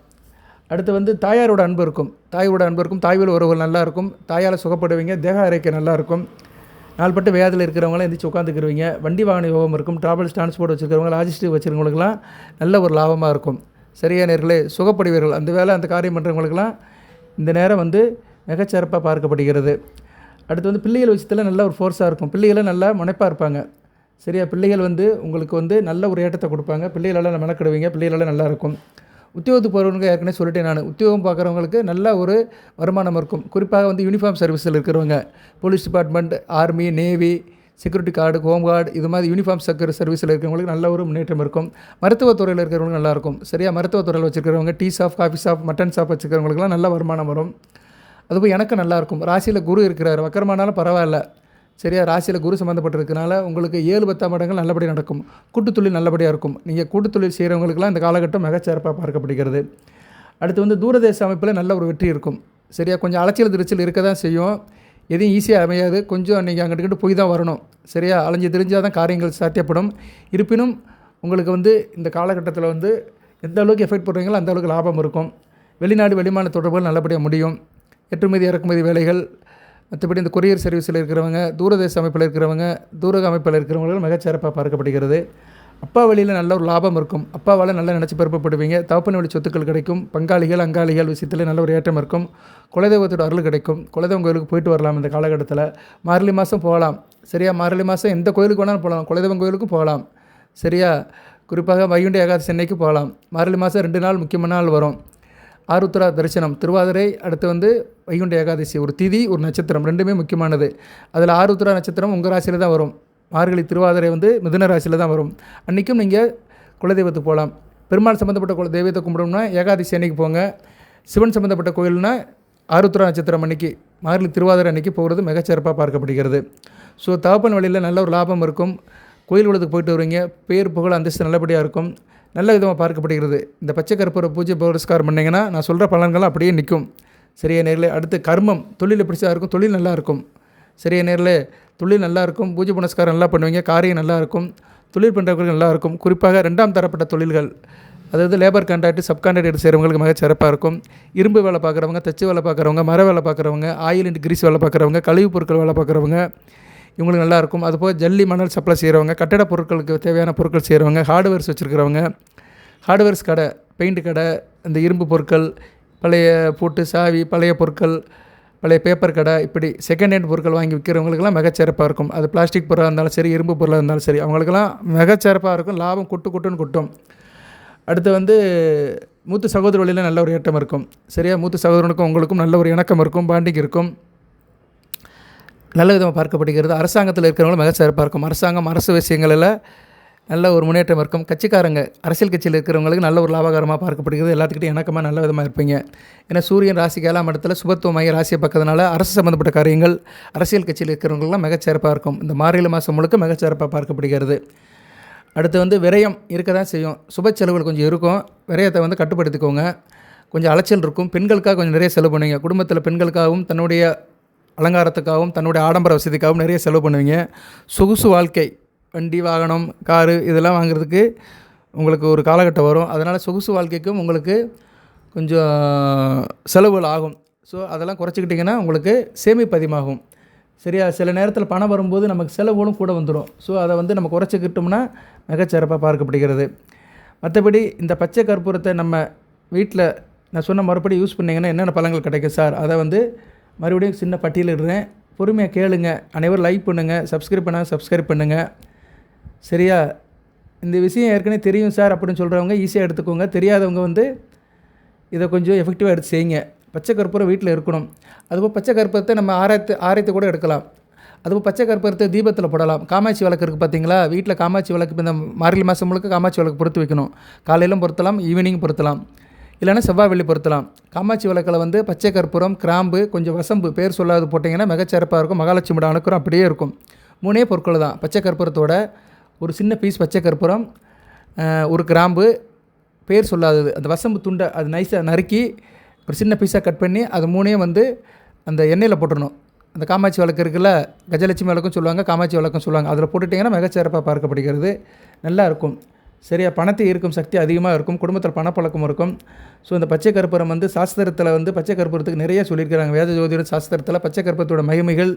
அடுத்து வந்து தாயாரோட அன்பு இருக்கும். தாயோட அன்பு இருக்கும். தாய்வில் உறவுகள் நல்லா இருக்கும். தாயால் சுகப்படுவீங்க. தேக ஆரோக்கியம் நல்லா இருக்கும். நாள்பட்டு வியாதியில் இருக்கிறவங்களாம் எந்திரிச்சு உட்காந்துக்கிருவீங்க வண்டி வாகன யோகம் இருக்கும். டிராவல்ஸ் டிரான்ஸ்போர்ட் வச்சுருக்கிறவங்க லாஜிஸ்டிக் வச்சுருக்கவங்களுக்குலாம் நல்ல ஒரு லாபமாக இருக்கும். சரியா நேர்களே சுகப்படுவீர்கள். அந்த வேலை அந்த காரியம் பண்ணுறவங்களுக்கெல்லாம் இந்த நேரம் வந்து மிகச்சிறப்பாக பார்க்கப்படுகிறது. அடுத்து வந்து பிள்ளைகள் விஷயத்தில் நல்ல ஒரு ஃபோர்ஸாக இருக்கும். பிள்ளைகளை நல்லா முனைப்பாக இருப்பாங்க. சரியா? பிள்ளைகள் வந்து உங்களுக்கு வந்து நல்ல ஒரு ஏற்றத்தை கொடுப்பாங்க. பிள்ளைகளெல்லாம் மெனக்கிடுவீங்க. பிள்ளைகளெல்லாம் நல்லா இருக்கும். உத்தியோகத்துக்கு போகிறவங்க ஏற்கனவே சொல்லிட்டேன் நான். உத்தியோகம் பார்க்குறவங்களுக்கு நல்ல ஒரு வருமானம் இருக்கும். குறிப்பாக வந்து யூனிஃபார்ம் சர்வீஸில் இருக்கிறவங்க. Police department army navy security guard home guard இது மாதிரி யூனிஃபார்ம் சர்க்கர் சர்வீஸில் இருக்கிறவங்களுக்கு நல்ல ஒரு முன்னேற்றம் இருக்கும். மருத்துவத்துறையில் இருக்கிறவங்களுக்கு நல்லாயிருக்கும் சரியா? மருத்துவத்துறையில் வச்சுருக்கிறவங்க tea shop coffee shop mutton shop வச்சுருக்கிறவங்களுக்குலாம் நல்ல வருமானம் வரும். அதுபோல் எனக்கு நல்லாயிருக்கும் ராசியில் குரு இருக்கிறார். வக்கரமானாலும் பரவாயில்ல. சரியா? ராசியில் குரு சம்மந்தப்பட்டிருக்கனால உங்களுக்கு ஏழு பத்தாம் இடங்கள் நல்லபடியாக நடக்கும். கூட்டுத்தொழில் நல்லபடியாக இருக்கும். நீங்கள் கூட்டுத்தொழில் செய்கிறவங்களுக்குலாம் இந்த காலகட்டம் மிகச்சிறப்பாக பார்க்கப்படுகிறது. அடுத்து வந்து தூரதேச அமைப்பில் நல்ல ஒரு வெற்றி இருக்கும். சரியா? கொஞ்சம் அலைச்சல் திருச்சல் இருக்க தான் செய்யும். எதையும் ஈஸியாக அமையாது. கொஞ்சம் நீங்கள் அங்கிட்டு போய் தான் வரணும். சரியா? அலைஞ்சு தெரிஞ்சால் தான் காரியங்கள் சாத்தியப்படும் இருப்பினும் உங்களுக்கு வந்து இந்த காலகட்டத்தில் வந்து எந்த அளவுக்கு எஃபெக்ட் போடுறீங்களோ அந்த அளவுக்கு லாபம் இருக்கும். வெளிநாடு வெளிமான தொடர்புகள் நல்லபடியாக முடியும். ஏற்றுமதி இறக்குமதி வேலைகள் மற்றபடி இந்த கொரியர் சர்வீஸில் இருக்கிறவங்க தூரதேச அமைப்பில் இருக்கிறவங்க தூரக அமைப்பில் இருக்கிறவங்களும் மிகச்சிறப்பாக பார்க்கப்படுகிறது. அப்பா வழியில் நல்ல ஒரு லாபம் இருக்கும். அப்பாவால் நல்லா நினச்சி பரப்பப்படுவீங்க தவப்பன வழி சொத்துக்கள் கிடைக்கும். பங்காளிகள் அங்காளிகள் விஷயத்தில் நல்ல ஒரு ஏற்றம் இருக்கும். குலதெய்வத்தோட அருள் கிடைக்கும். குலதெய்வம் கோயிலுக்கு போயிட்டு வரலாம் இந்த காலகட்டத்தில். மார்கழி மாதம் போகலாம். சரியா? மார்கழி மாதம் எந்த கோயிலுக்கு வேணாலும் போகலாம். குலதெய்வம் கோயிலுக்கும் போகலாம். சரியா? குறிப்பாக வைகுண்ட ஏகாதசி சென்னைக்கு போகலாம். மார்கழி மாதம் ரெண்டு நாள் முக்கியமான நாள் வரும். ஆருத்ரா தரிசனம். திருவாதிரை அடுத்து வந்து வைகுண்ட ஏகாதசி ஒரு திதி ஒரு நட்சத்திரம் ரெண்டுமே முக்கியமானது. அதில் ஆருத்ரா நட்சத்திரம் உங்கள் ராசியில் தான் வரும். மார்கழி திருவாதிரை வந்து மிதுன ராசியில் தான் வரும். அன்றைக்கும் நீங்கள் குலதெய்வத்துக்கு போகலாம் பெருமாள் சம்மந்தப்பட்ட குல தெய்வத்தை கும்பிடணும்னா ஏகாதசி அன்னைக்கு போங்க. சிவன் சம்மந்தப்பட்ட கோயில்னா ஆருத்ரா நட்சத்திரம் அன்னைக்கு மார்கழி திருவாதிரை அன்னைக்கு போகிறது மிகச்சிறப்பாக பார்க்கப்படுகிறது. ஸோ தகப்பன் வழியில் நல்ல ஒரு லாபம் இருக்கும். கோயில் குளத்துக்கு போயிட்டு வருவீங்க. பேர் புகழ் அந்தஸ்து நல்லபடியாக இருக்கும். நல்ல விதமாக பார்க்கப்படுகிறது. இந்த பச்சை கற்பூர பூஜை புரஸ்காரம் பண்ணிங்கன்னா நான் சொல்கிற பலன்கள்லாம் அப்படியே நிற்கும் சரியா நேரில் அடுத்து கர்மம். தொழில் பிடிச்சா இருக்கும்? தொழில் நல்லா இருக்கும். சரியா நேரில் தொழில் நல்லா இருக்கும். பூஜை புனஸ்காரம் நல்லா பண்ணுவீங்க. காரியம் நல்லா இருக்கும். தொழில் பண்ணுறவங்களுக்கு நல்லா இருக்கும். குறிப்பாக ரெண்டாம் தரப்பட்ட தொழில்கள். அதாவது லேபர் கான்ட்ராக்ட் சப் கான்ட்ராக்ட் செய்கிறவங்களுக்கு மிக சிறப்பாக இருக்கும். இரும்பு வேலை பார்க்குறவங்க தச்சு வேலை பார்க்குறவங்க மர வேலை பார்க்குறவங்க ஆயில் அண்ட் கிரீஸ் வேலை பார்க்குறவங்க கழிவுப் பொருட்கள் வேலை பார்க்குறவங்க இவங்களுக்கு நல்லாயிருக்கும். அதுபோல் ஜல்லி மணல் சப்ளை செய்கிறவங்க கட்டட பொருட்களுக்கு தேவையான பொருட்கள் செய்கிறவங்க ஹார்ட்வேர்ஸ் வச்சுருக்கிறவங்க ஹார்ட்வேர்ஸ் கடை பெயிண்ட் கடை இந்த இரும்பு பொருட்கள் பழைய பூட்டு சாவி பழைய பொருட்கள் பழைய பேப்பர் கடை இப்படி செகண்ட் ஹேண்ட் பொருட்கள் வாங்கி விற்கிறவங்களுக்கெல்லாம் மிகச்சிறப்பாக இருக்கும். அது பிளாஸ்டிக் பொருளாக இருந்தாலும் சரி இரும்பு பொருளாக இருந்தாலும் சரி அவங்களுக்கெல்லாம் மிகச்சிறப்பாக இருக்கும். லாபம் கொட்டு கொட்டுன்னு கொட்டும். அடுத்து வந்து மூத்த சகோதர வழியில் நல்ல ஒரு ஏற்றம் இருக்கும். சரியா? மூத்த சகோதரனுக்கும் உங்களுக்கும் நல்ல ஒரு இணக்கம் இருக்கும். பாண்டிங் இருக்கும். நல்ல விதமாக பார்க்கப்படுகிறது. அரசாங்கத்தில் இருக்கிறவங்களும் மிக சிறப்பாக இருக்கும். அரசாங்கம் அரசு விஷயங்களில் நல்ல ஒரு முன்னேற்றம் இருக்கும். கட்சிக்காரங்க அரசியல் கட்சியில் இருக்கிறவங்களுக்கு நல்ல ஒரு லாபகரமாக பார்க்கப்படுகிறது. எல்லாத்துக்கிட்டையும் இணக்கமாக நல்ல விதமாக இருப்பீங்க. ஏன்னா சூரியன் ராசிக்கு ஏழாம் இடத்துல சுபத்துவமாக ராசியை பார்க்கறதுனால அரசு சம்மந்தப்பட்ட காரியங்கள் அரசியல் கட்சியில் இருக்கிறவங்களுக்குலாம் மிகச்சிறப்பாக இருக்கும். இந்த மார்கழி மாதம் முழுக்க மிகச்சிறப்பாக பார்க்கப்படுகிறது. அடுத்து வந்து விரயம் இருக்க தான் செய்யும். சுப செலவுகள் கொஞ்சம் இருக்கும். விரயத்தை வந்து கட்டுப்படுத்திக்கோங்க. கொஞ்சம் அலைச்சல் இருக்கும். பெண்களுக்காக கொஞ்சம் நிறைய செலவு பண்ணுவீங்க. குடும்பத்தில் பெண்களுக்காகவும் தன்னுடைய அலங்காரத்துக்காகவும் தன்னுடைய ஆடம்பர வசதிக்காகவும் நிறைய செலவு பண்ணுவீங்க. சொகுசு வாழ்க்கை வண்டி வாகனம் காரு இதெல்லாம் வாங்குறதுக்கு உங்களுக்கு ஒரு காலகட்டம் வரும். அதனால் சொகுசு வாழ்க்கைக்கும் உங்களுக்கு கொஞ்சம் செலவுகள் ஆகும். ஸோ அதெல்லாம் குறைச்சிக்கிட்டிங்கன்னா உங்களுக்கு சேமிப்பு அதிகமாகும். சரியா? சில நேரத்தில் பணம் வரும்போது நமக்கு செலவுகளும் கூட வந்துடும் ஸோ அதை வந்து நம்ம குறைச்சிக்கிட்டோம்னா மிகச்சிறப்பாக பார்க்கப்படுகிறது. மற்றபடி இந்த பச்சை கற்பூரத்தை நம்ம வீட்டில் நான் சொன்ன மறுபடியும் யூஸ் பண்ணிங்கன்னா என்னென்ன பழங்கள் கிடைக்கும் சார்? அதை வந்து மறுபடியும் சின்ன பட்டியலிடுறேன் பொறுமையாக கேளுங்க. அனைவரும் லைக் பண்ணுங்கள் சப்ஸ்கிரைப் பண்ணால் சப்ஸ்கிரைப் பண்ணுங்கள் சரியா? இந்த விஷயம் ஏற்கனவே தெரியும் சார் அப்படின்னு சொல்கிறவங்க ஈஸியாக எடுத்துக்கோங்க. தெரியாதவங்க வந்து இதை கொஞ்சம் எஃபெக்டிவாக எடுத்து செய்யுங்க. பச்சை கற்பூரம் வீட்டில் இருக்கணும். அதுபோல் பச்சை கற்பூரத்தை நம்ம ஆராய்த்து ஆராய்த்து கூட எடுக்கலாம். அதுபோல் பச்சை கற்பூரத்தை தீபத்தில் போடலாம். காமாட்சி விளக்கு இருக்குது பார்த்தீங்களா வீட்டில் காமாட்சி விளக்கு இந்த மார்கழி மாதம் முழுக்க காமாட்சி விளக்கு பொறுத்து வைக்கணும். காலையிலும் பொருத்தலாம் ஈவினிங் பொருத்தலாம். இல்லைன்னா செவ்வாய் வெள்ளி பொருத்தலாம். காமாட்சி விளக்கில் வந்து பச்சை கற்பூரம் கிராம்பு கொஞ்சம் வசம்பு பேர் சொல்லாது போட்டிங்கன்னா மிகச்சிறப்பாக இருக்கும். மகாலட்சுமியோட அணுக்குறம் அப்படியே இருக்கும். மூணே பொருட்கள் தான். பச்சை கற்பூரத்தோட ஒரு சின்ன பீஸ் பச்சை கற்பூரம் ஒரு கிராம்பு பேர் சொல்லாதது. அந்த வசம்பு துண்டை அது நைஸாக நறுக்கி ஒரு சின்ன பீஸாக கட் பண்ணி அது மூணையும் வந்து அந்த எண்ணெயில் போட்டுடணும் அந்த காமாட்சி விளக்கு இருக்குல்ல கஜலட்சுமி விளக்கும் சொல்லுவாங்க காமாட்சி விளக்கும் சொல்லுவாங்க. அதில் போட்டுட்டிங்கன்னா மிகச்சிறப்பாக பார்க்கப்படுகிறது. நல்லா இருக்கும். சரியா பணத்தை ஈர்க்கும் சக்தி அதிகமாக இருக்கும் குடும்பத்தில் பணப்பழக்கம் இருக்கும். ஸோ இந்த பச்சை கற்பூரம் வந்து சாஸ்திரத்தில் வந்து பச்சை கற்பூரத்துக்கு நிறைய சொல்லியிருக்கிறாங்க. வேத ஜோதிட சாஸ்திரத்தில் பச்சை கற்பூரத்தோட மகிமைகள்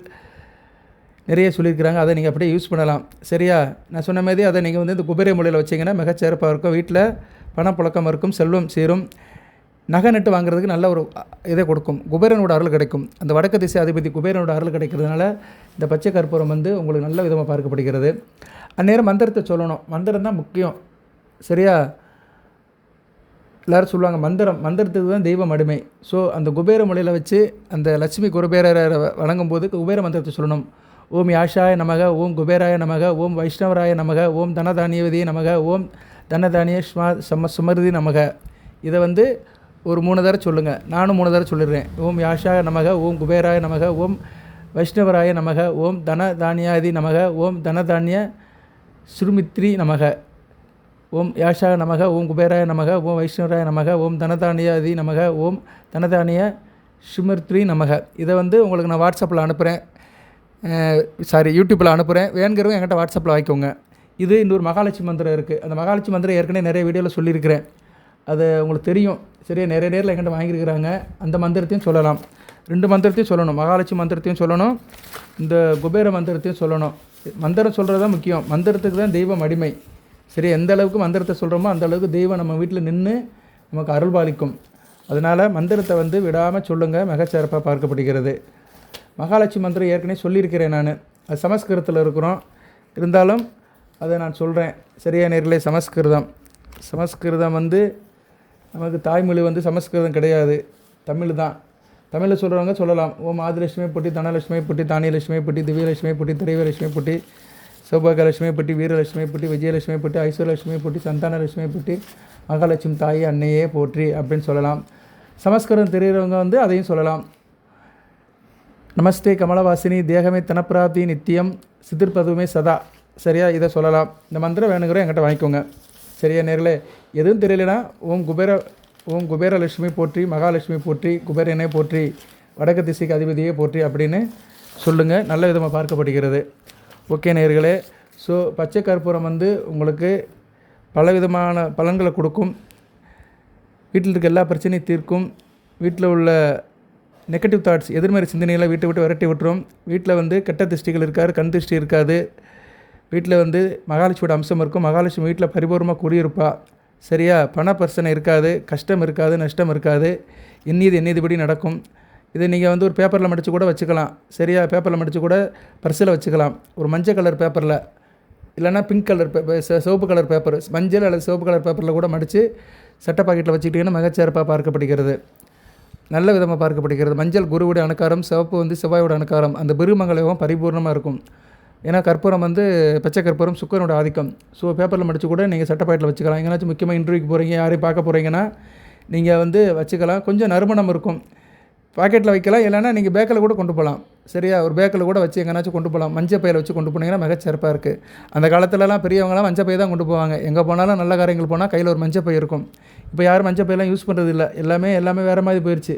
நிறைய சொல்லியிருக்கிறாங்க. அதை நீங்கள் அப்படியே யூஸ் பண்ணலாம். சரியா? நான் சொன்ன மாதிரி அதை நீங்கள் வந்து இந்த குபேர மொழியில் வச்சிங்கன்னா மிகச்சிறப்பாக இருக்கும். வீட்டில் பணப்புழக்கம் இருக்கும் செல்வம் சேரும். நகை நட்டு வாங்குறதுக்கு நல்ல ஒரு இதை கொடுக்கும். குபேரனோட அருள் கிடைக்கும். அந்த வடக்கு திசை அதிபதி குபேரனோட அருள் கிடைக்கிறதுனால இந்த பச்சை கற்பூரம் வந்து உங்களுக்கு நல்ல விதமாக பார்க்கப்படுகிறது. அந்நேரம் மந்திரத்தை சொல்லணும். மந்திரம் தான் முக்கியம். சரியா? எல்லாரும் சொல்லுவாங்க மந்திரம் மந்திரத்துக்கு தான் தெய்வம் அடிமை. ஸோ அந்த குபேர மொழியில் வச்சு அந்த லட்சுமி குபேரரை வணங்கும் போது குபேர மந்திரத்தை சொல்லணும். ஓம் யாஷாய நமக ஓம் குபேராய நமக ஓம் வைஷ்ணவராய நமக ஓம் தனதானியவதி நமக ஓம் தனதானிய ஸ்மா சம சுமருதி நமக. இதை வந்து ஒரு மூணு தடவை சொல்லுங்கள் நானும் மூணு தடவை சொல்லிடுறேன். ஓம் யாஷாய நமக ஓம் குபேராய நமக ஓம் வைஷ்ணவராய நமக ஓம் தன தானியாதி நமக ஓம் தனதானிய சுருமித்ரி நமக. ஓம் யாஷா நமக ஓம் குபேராய நமக ஓம் வைஷ்ணவராய நமக ஓம் தனதானியாதி நமக ஓம் தனதானிய சுமிர்த்ரி நமக. இதை வந்து உங்களுக்கு நான் வாட்ஸ்அப்பில் அனுப்புகிறேன் சாரி யூடியூப்பில் அனுப்புகிறேன் வேணுங்கிறவங்க என்கிட்ட வாட்ஸ்அப்பில் வாங்கிக்கோங்க. இது இன்னொரு மகாலட்சுமி மந்திரம் இருக்குது அந்த மகாலட்சுமி மந்திரம் ஏற்கனவே நிறைய வீடியோவில் சொல்லியிருக்கிறேன். அது உங்களுக்கு தெரியும். சரியா? நிறைய நேரில் என்கிட்ட வாங்கியிருக்கிறாங்க. அந்த மந்திரத்தையும் சொல்லலாம். ரெண்டு மந்திரத்தையும் சொல்லணும். மகாலட்சுமி மந்திரத்தையும் சொல்லணும். இந்த குபேர மந்திரத்தையும் சொல்லணும். மந்திரம் சொல்கிறது தான் முக்கியம். மந்திரத்துக்கு தான் தெய்வம் அடிமை. சரி எந்த அளவுக்கு மந்திரத்தை சொல்கிறோமோ அந்த அளவுக்கு தெய்வம் நம்ம வீட்டில் நின்று நமக்கு அருள் பாலிக்கும் அதனால் மந்திரத்தை வந்து விடாமல் சொல்லுங்கள் மிகச்சிறப்பாக பார்க்கப்படுகிறது. மகாலட்சுமி மந்திரம் ஏற்கனவே சொல்லியிருக்கிறேன் நான். அது சமஸ்கிருதத்தில் இருக்கிறோம். இருந்தாலும் அதை நான் சொல்கிறேன் சரியா நேர்களே சமஸ்கிருதம். சமஸ்கிருதம் வந்து நமக்கு தாய்மொழி வந்து சமஸ்கிருதம் கிடையாது. தமிழ் தான். தமிழில் சொல்கிறவங்க சொல்லலாம். ஓம் ஆதிலட்சுமி புட்டி தனலட்சுமி புட்டி தானியலட்சுமி புட்டி திவ்யலட்சுமி புட்டி திரைவலட்சுமி புட்டி. சௌபாகியலட்சுமி புட்டி வீரலட்சுமி புட்டி விஜயலட்சுமி புட்டி ஐஸ்வர்யலட்சுமி புட்டி சந்தானலட்சுமி பற்றி மகாலட்சுமி தாய் அன்னையே போற்றி அப்படின்னு சொல்லலாம். சமஸ்கிருதம் தெரிகிறவங்க வந்து அதையும் சொல்லலாம். நமஸ்தே கமலவாசினி தேகமே தனப்பிராப்தி நித்தியம் சிதிர்பதுமே சதா. சரியா? இதை சொல்லலாம். இந்த மந்திரம் வேணுங்கிற என்கிட்ட வாங்கிக்கோங்க. சரியா நேரில் எதுவும் தெரியலனா ஓம் குபேர ஓம் குபேரலட்சுமி போற்றி மகாலட்சுமி போற்றி குபேரனை போற்றி வடக்கு திசைக்கு அதிபதியே போற்றி அப்படின்னு சொல்லுங்கள் நல்ல விதமாக பார்க்கப்படுகிறது. ஓகே நேர்களே ஸோ பச்சை கற்பூரம் வந்து உங்களுக்கு பலவிதமான பலன்களை கொடுக்கும். வீட்டில் இருக்க எல்லா பிரச்சனையும் தீர்க்கும். வீட்டில் உள்ள நெகட்டிவ் தாட்ஸ் எதிர்மறை சிந்தனைகளை வீட்டை விட்டு விரட்டி விட்டுரும். வீட்டில் வந்து கெட்ட திருஷ்டிகள் இருக்காது கண் திருஷ்டி இருக்காது. வீட்டில் வந்து மகாலட்சுமியோட அம்சம் இருக்கும். மகாலட்சுமி வீட்டில் பரிபூர்ணமாக குடியிருப்பா. சரியா? பண பிரச்சனை இருக்காது கஷ்டம் இருக்காது நஷ்டம் இருக்காது. எண்ணியது எண்ணியதுபடி நடக்கும். இதை நீங்கள் வந்து ஒரு பேப்பரில் மடித்து கூட வச்சுக்கலாம். சரியா? பேப்பரில் மடித்து கூட பர்ஸில் வச்சுக்கலாம். ஒரு மஞ்சள் கலர் பேப்பரில் இல்லைன்னா பிங்க் கலர் பேப்பர் சிவப்பு கலர் பேப்பர் மஞ்சள் அல்லது சிவப்பு கலர் பேப்பரில் கூட மடித்து சட்டை பாக்கெட்டில் வச்சுக்கிட்டிங்கன்னா மிகச்சிறப்பாக பார்க்கப்படுகிறது. நல்ல விதமாக பார்க்கப்படுகிறது. மஞ்சள் குருவுடைய அணுக்காரம் சிவப்பு வந்து செவ்வாயோட அணுக்காரம் அந்த பெருமங்கலம் பரிபூர்ணமாக இருக்கும். ஏன்னா கற்பூரம் வந்து பச்சை கற்பூரம் சுக்கரனோட ஆதிக்கம். ஸோ பேப்பரில் மடித்து கூட நீங்கள் சட்டை பாக்கெட்டில் வச்சுக்கலாம். எங்கேனாச்சும் முக்கியமாக இன்டர்வியூக்கு போகிறீங்க யாரையும் பார்க்க போகிறீங்கன்னா நீங்கள் வந்து வச்சுக்கலாம். கொஞ்சம் நறுமணம் இருக்கும். பாக்கெட்டில் வைக்கலாம் இல்லைன்னா நீங்கள் பேக்கில் கூட கொண்டு போகலாம் சரியா? ஒரு பேக்கில் கூட வச்சு எங்கேனாச்சும் கொண்டு போகலாம் மஞ்சள் பையில் வச்சு கொண்டு போனீங்கன்னா மிகச்சிறப்பாக இருக்குது அந்த காலத்துலலாம் பெரியவங்களாம் மஞ்சள் பை தான் கொண்டு போவாங்க. எங்கே போனாலும் நல்ல காரியங்கள் போனால் கையில் ஒரு மஞ்சள் பை இருக்கும். இப்போ யாரும் மஞ்சள் பையெல்லாம் யூஸ் பண்ணுறது இல்லை எல்லாமே எல்லாமே வேறு மாதிரி போயிடுச்சு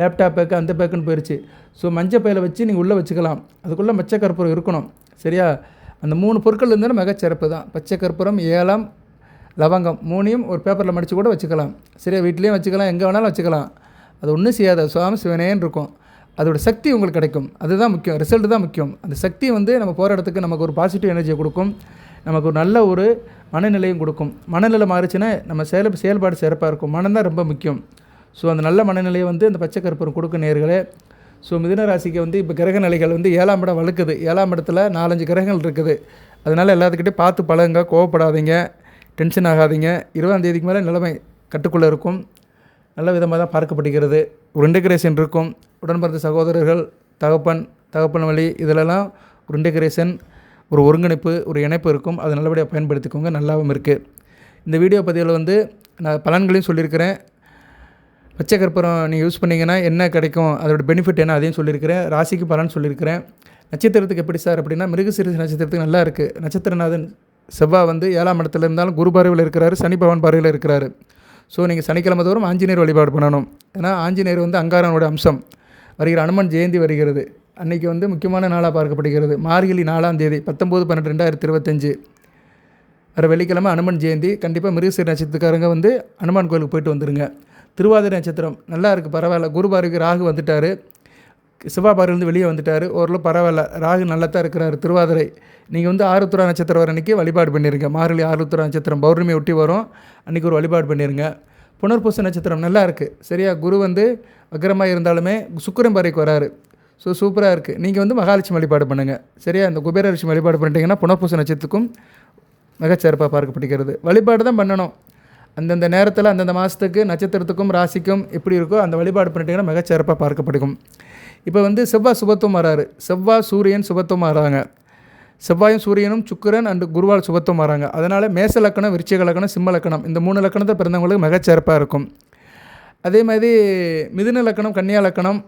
லேப்டாப் பேக்கு அந்த பேக்குன்னு போயிடுச்சு ஸோ மஞ்சள் பையில் வச்சு நீங்கள் உள்ளே வச்சுக்கலாம். அதுக்குள்ளே மச்சை கற்பூரம் இருக்கணும். சரியா? அந்த மூணு பொருட்கள் இருந்தாலும் மிகச்சிறப்பு தான். பச்சை கற்பூரம் ஏலம் லவங்கம் மூணையும் ஒரு பேப்பரில் மடித்து கூட வச்சுக்கலாம். சரியா? வீட்லேயும் வச்சுக்கலாம். எங்கே வேணாலும் வச்சுக்கலாம். அது ஒன்றும் செய்யாத. சுவாமி சிவனேன்னு இருக்கும் அதோட சக்தி உங்களுக்கு கிடைக்கும். அதுதான் முக்கியம். ரிசல்ட் தான் முக்கியம். அந்த சக்தி வந்து நம்ம போகிற இடத்துக்கு நமக்கு ஒரு பாசிட்டிவ் எனர்ஜியை கொடுக்கும். நமக்கு ஒரு நல்ல ஒரு மனநிலையும் கொடுக்கும். மனநிலை மாறிச்சுன்னா நம்ம செயல் செயல்பாடு சிறப்பாக இருக்கும். மனம் தான் ரொம்ப முக்கியம். ஸோ அந்த நல்ல மனநிலையை வந்து அந்த பச்சை கருப்பூரம் கொடுக்கும் நேர்களே. ஸோ மிதுன ராசிக்கு வந்து இப்போ கிரக நிலைகள் வந்து ஏழாம் இடம் வழுக்குது ஏழாம் இடத்துல நாலஞ்சு கிரகங்கள் இருக்குது. அதனால் எல்லாத்துக்கிட்டையும் பார்த்து பழகுங்க. கோவப்படாதீங்க. டென்ஷன் ஆகாதீங்க. இருபதாம் தேதிக்கு மேலே நிலைமை கட்டுக்குள்ளே இருக்கும். நல்ல விதமாக தான் பார்க்கப்படுகிறது ஒரு இன்டகிரேஷன் இருக்கும். உடன்பிறந்த சகோதரர்கள் தகப்பன் தகப்பன் வழி இதிலெல்லாம் ஒரு இன்டகிரேஷன் ஒரு ஒருங்கிணைப்பு ஒரு இணைப்பு இருக்கும். அதை நல்லபடியாக பயன்படுத்திக்கோங்க. நல்லாவும் இருக்குது இந்த வீடியோ பதிவில் வந்து நான் பலன்களையும் சொல்லியிருக்கிறேன். பச்சை கற்பூரம் நீங்கள் யூஸ் பண்ணிங்கன்னா என்ன கிடைக்கும் அதோட பெனிஃபிட் என்ன அதையும் சொல்லியிருக்கிறேன். ராசிக்கு பலன் சொல்லியிருக்கிறேன். நட்சத்திரத்துக்கு எப்படி சார் அப்படின்னா மிருகசீரிசி நட்சத்திரத்துக்கு நல்லா இருக்குது நட்சத்திரநாதன் செவ்வாய் வந்து ஏழாம் இடத்துல இருந்தாலும் குரு பார்வையில் இருக்கிறாரு சனி பவன் பார்வையில் இருக்கிறாரு. ஸோ நீங்கள் சனிக்கிழமை தோறும் ஆஞ்சநேயர் வழிபாடு பண்ணணும். ஏன்னா ஆஞ்சநேயர் வந்து அங்காரனுடைய அம்சம். வருகிற அனுமன் ஜெயந்தி வருகிறது. அன்றைக்கி வந்து முக்கியமான நாளாக பார்க்கப்படுகிறது. மார்கழி நாலாம் தேதி பத்தொம்போது பன்னெண்டு ரெண்டாயிரத்தி இருபத்தஞ்சு. வர வெள்ளிக்கிழமை அனுமன் ஜெயந்தி. கண்டிப்பாக மிருகசீர் நட்சத்திரக்காரங்க வந்து அனுமான் கோயிலுக்கு போயிட்டு வந்துடுங்க திருவாதிரை நட்சத்திரம் நல்லா இருக்குது பரவாயில்ல. குரு பார்வைக்கு ராகு வந்துட்டார். சிவாபாரிலேருந்து வெளியே வந்துட்டார். ஓரளவு பரவாயில்ல. ராகு நல்லா தான் இருக்கிறாரு. திருவாதிரை நீங்கள் வந்து ஆருத்ரா நட்சத்திரம் வர அன்றைக்கி வழிபாடு பண்ணிடுங்க மார்கழி ஆருத்ரா நட்சத்திரம் பௌர்ணமி ஒட்டி வரும். அன்றைக்கி ஒரு வழிபாடு பண்ணிடுங்க புனர்பூச நட்சத்திரம் நல்லா இருக்குது சரியா? குரு வந்து வக்கரமாக இருந்தாலுமே சுக்கரன் பாறைக்கு வராரு. ஸோ சூப்பராக இருக்குது நீங்கள் வந்து மகாலட்சுமி வழிபாடு பண்ணுங்கள் சரியா? இந்த குபேரலட்சுமி வழிபாடு பண்ணிட்டீங்கன்னா புனர்பூச நட்சத்திரத்துக்கும் மிகச்சிறப்பாக பார்க்கப்படுகிறது. வழிபாடு தான் பண்ணணும். அந்தந்த நேரத்தில் அந்தந்த மாதத்துக்கு நட்சத்திரத்துக்கும் ராசிக்கும் எப்படி இருக்கோ அந்த வழிபாடு பண்ணிட்டீங்கன்னா மிகச்சிறப்பாக பார்க்கப்படுகும். இப்போ வந்து செவ்வாய் சுபத்துவம் வராரு செவ்வாய் சூரியன் சுபத்துவம் வராங்க செவ்வாயும் சூரியனும் சுக்கரன் அண்டு குருவால் சுபத்துவம் வராங்க அதனால் மேச லக்கணம் விருச்சிக லக்கணம் சிம்ம லக்கணம் இந்த மூணு லக்கணத்தை பிறந்தவங்களுக்கு மிகச்சிறப்பாக இருக்கும். அதே மாதிரி மிதுன லக்கணம் கன்னியா லக்கணம்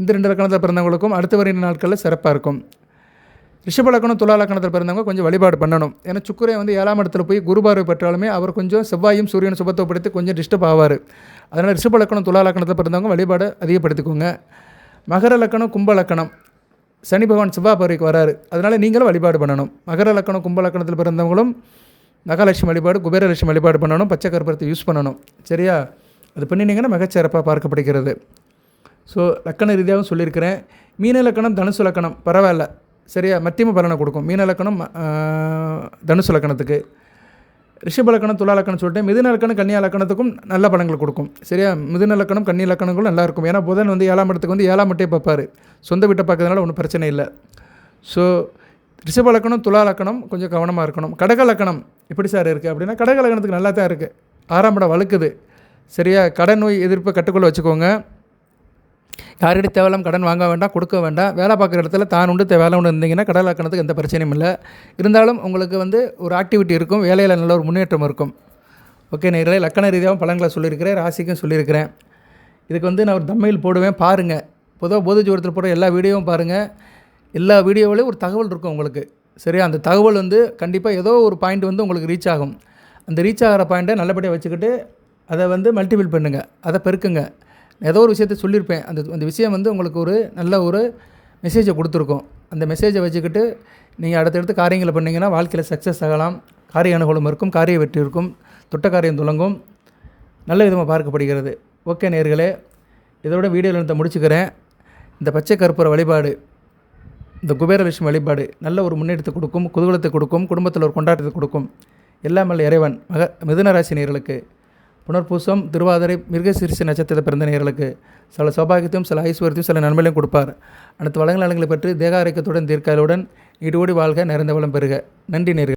இந்த ரெண்டு லக்கணத்தில் பிறந்தவங்களுக்கும் அடுத்த வரைந்த நாட்களில் சிறப்பாக இருக்கும். ரிஷப லக்கணம் துலா லக்கணத்தில் பிறந்தவங்க கொஞ்சம் வழிபாடு பண்ணணும். ஏன்னா சுக்கரே வந்து ஏழாம் இடத்துல போய் குருபார்வை பெற்றாலுமே அவர் கொஞ்சம் செவ்வாயும் சூரியன் சுபத்துவப்படுத்தி கொஞ்சம் டிஸ்டர்ப் ஆவார். அதனால் ரிஷப லக்கணம் துலா லக்கணத்தில் பிறந்தவங்க வழிபாடு அதிகப்படுத்திக்கோங்க. மகர லக்கணம் கும்ப லக்கணம். சனி பகவான் செவ்வாய் வராரு. அதனால் நீங்களும் வழிபாடு பண்ணணும். மகர லக்கணம் கும்ப லக்கணத்தில் பிறந்தவங்களும் மகாலட்சுமி வழிபாடு குபேரலட்சுமி வழிபாடு பண்ணணும். பச்சை கருப்பரத்தை யூஸ் பண்ணணும். சரியா? அது பண்ணினீங்கன்னா மிகச்சிறப்பாக பார்க்கப்படுகிறது. ஸோ லக்கண ரீதியாகவும் சொல்லியிருக்கிறேன். மீன லக்கணம் தனுசு லக்கணம் பரவாயில்ல. சரியா? மத்தியம பலனை கொடுக்கும். மீன லக்கணம் தனுசு லக்கணத்துக்கு. ரிஷபலக்கணம் துளாலக்கணம் சொல்லிட்டு லக்கணம் மிதுன லக்கணம் கன்னியா லக்கணத்துக்கும் நல்ல பலன்கள் கொடுக்கும். சரியா? மிதுன லக்கணம் கன்னி லக்கணங்களும் நல்லா இருக்கும். ஏன்னா புதன் வந்து ஏழாம் இடத்துக்கு வந்து ஏழாம் மட்டே பார்ப்பார். சொந்த வீட்டை பார்க்கறதுனால ஒன்றும் பிரச்சனை இல்லை. ஸோ ரிஷப லக்கணம் துலா லக்கணம் கொஞ்சம் கவனமாக இருக்கணும். கடக லக்கணம் எப்படி சார் இருக்குது அப்படின்னா கடக லக்கணத்துக்கு நல்லா தான் இருக்குது ஆறாம் இடம் வழுக்குது. சரியா? கடன் நோய் எதிர்ப்பை கட்டுக்குள்ளே வச்சுக்கோங்க. யார்கிட்ட தேவையில்லாம கடன் வாங்க வேண்டாம் கொடுக்க வேண்டாம் வேலை பார்க்குற இடத்துல தான் உண்டு தே- வேலை உண்டு இருந்தீங்கன்னா கடல் ஆக்கணத்துக்கு எந்த பிரச்சனையும் இல்லை. இருந்தாலும் உங்களுக்கு வந்து ஒரு ஆக்டிவிட்டி இருக்கும் வேலையில் நல்ல ஒரு முன்னேற்றம் இருக்கும். ஓகே நேரில் லக்கண ரீதியாகவும் பழங்களை சொல்லியிருக்கிறேன் ராசிக்கும் சொல்லியிருக்கிறேன். இதுக்கு வந்து நான் ஒரு தம்மையில் போடுவேன் பாருங்கள் பொதுவாக போதை ஜோரத்தில் போடுற எல்லா வீடியோவும் பாருங்கள் எல்லா வீடியோவிலையும் ஒரு தகவல் இருக்கும் உங்களுக்கு. சரியா? அந்த தகவல் வந்து கண்டிப்பாக ஏதோ ஒரு பாயிண்ட் வந்து உங்களுக்கு ரீச் ஆகும். அந்த ரீச் ஆகிற பாயிண்ட்டை நல்லபடியாக வச்சுக்கிட்டு அதை வந்து மல்டிபிள் பண்ணுங்கள் அதை பெருக்குங்க. ஏதோ ஒரு விஷயத்தை சொல்லியிருப்பேன். அந்த அந்த விஷயம் வந்து உங்களுக்கு ஒரு நல்ல ஒரு மெசேஜை கொடுத்துருக்கோம். அந்த மெசேஜை வச்சுக்கிட்டு நீங்கள் அடுத்தடுத்து காரியங்களை பண்ணிங்கன்னா வாழ்க்கையில் சக்ஸஸ் ஆகலாம். காரிய அனுகூலம் இருக்கும் காரிய வெற்றி இருக்கும் தொட்ட காரியம் துலங்கும். நல்ல விதமாக பார்க்கப்படுகிறது. ஓகே நேர்களே இதோட வீடியோவில் இருந்து முடிச்சுக்கிறேன். இந்த பச்சை கற்பூர வழிபாடு இந்த குபேரலட்சுமி வழிபாடு நல்ல ஒரு முன்னேற்றத்தை கொடுக்கும் குதூகலத்தை கொடுக்கும் குடும்பத்தில் ஒரு கொண்டாட்டத்தை கொடுக்கும். எல்லாம் வல்ல இறைவன் மக மிதுன ராசி புனர்பூசம் திருவாதிரை மிருகசீரிச நட்சத்திரத்தை பிறந்த நேர்களுக்கு சில சௌபாகியத்தையும் சில ஐஸ்வர்யத்தையும் சில நன்மைகளையும் கொடுப்பார். அடுத்து வளங்கள் நலங்களை பெற்று தேக ஆரோக்கியத்துடன் தீர்க்காலுடன் இடுவோடி வாழ்க நிறைந்த வளம் பெறுக. நன்றி நேர்கள்